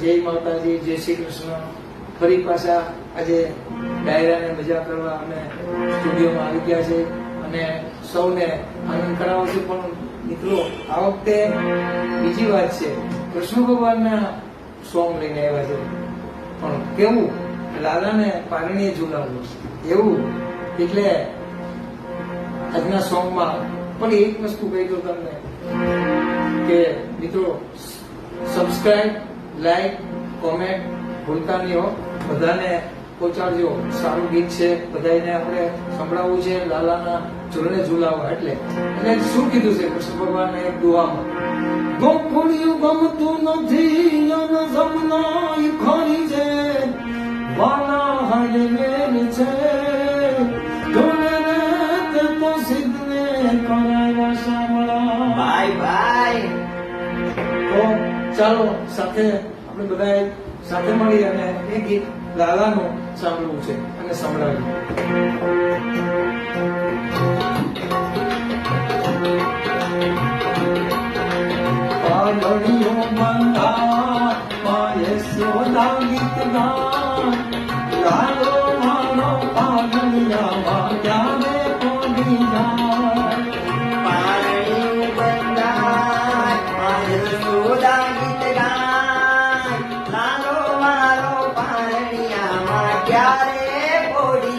જય માતાજી, જય શ્રી કૃષ્ણ. ફરી પાછા આજે ડાયરાને મજા કરવા અમે સ્ટુડિયોમાં આવી ગયા છે અને સૌને આનંદ કરાવો છે. પણ મિત્રો, આ વખતે બીજી વાત છે, કૃષ્ણ ભગવાનના સોંગ લઈને આવ્યા છે. પણ કેવું? લાલાને પારણીએ ઝુલાવવું એવું? એટલે આજના સોંગમાં પણ એક વસ્તુ કહી દઉં તમને કે, મિત્રો સબસ્ક્રાઇબ લાઈક કોમેન્ટ ભૂલતા નહીં હો. બધાને પહોંચાડજો. સારું ગીત છે. બધાને આપણે સંભળાવવું છે. લાલાના ઝૂલને ઝુલાવવા. એટલે એટલે શું કીધું છે? કૃષ્ણ ભગવાનને એક દુઆમાં. ગોકુળિયું ગમતું નથી અને જમનાય ખરી છે. વાલા હાય મેન છે. રે તો સિદ્ધને કરાવ્યા શામળા બાય બાય. ચાલો સાથે બધાએ સાથે મળી અને એ ગીત લાલાનું સાંભળવું છે અને સંભળાવ્યું. પાલણીઓ ગીત ગાન લાલો મારો પાલણિયામાં ક્યારે પોડી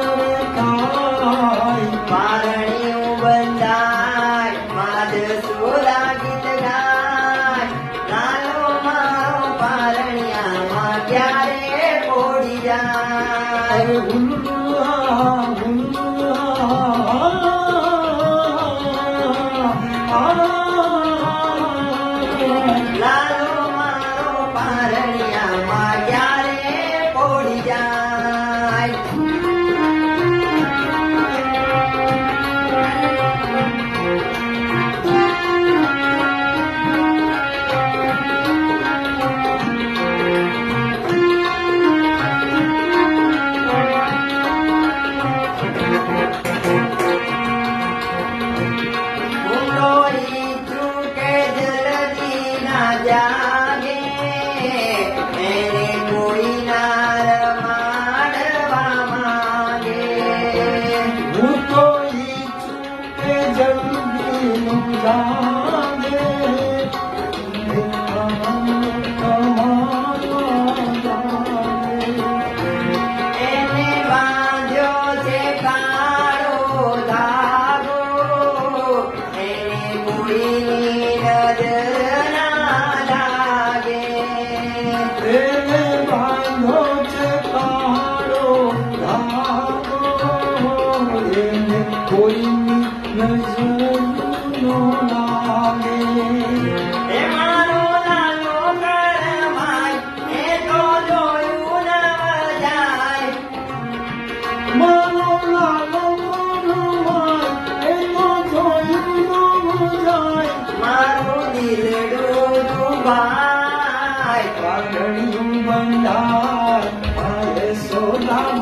જાય લાલો 고인 늦은 눈알이 ಬಂದ ಸೋಲಾ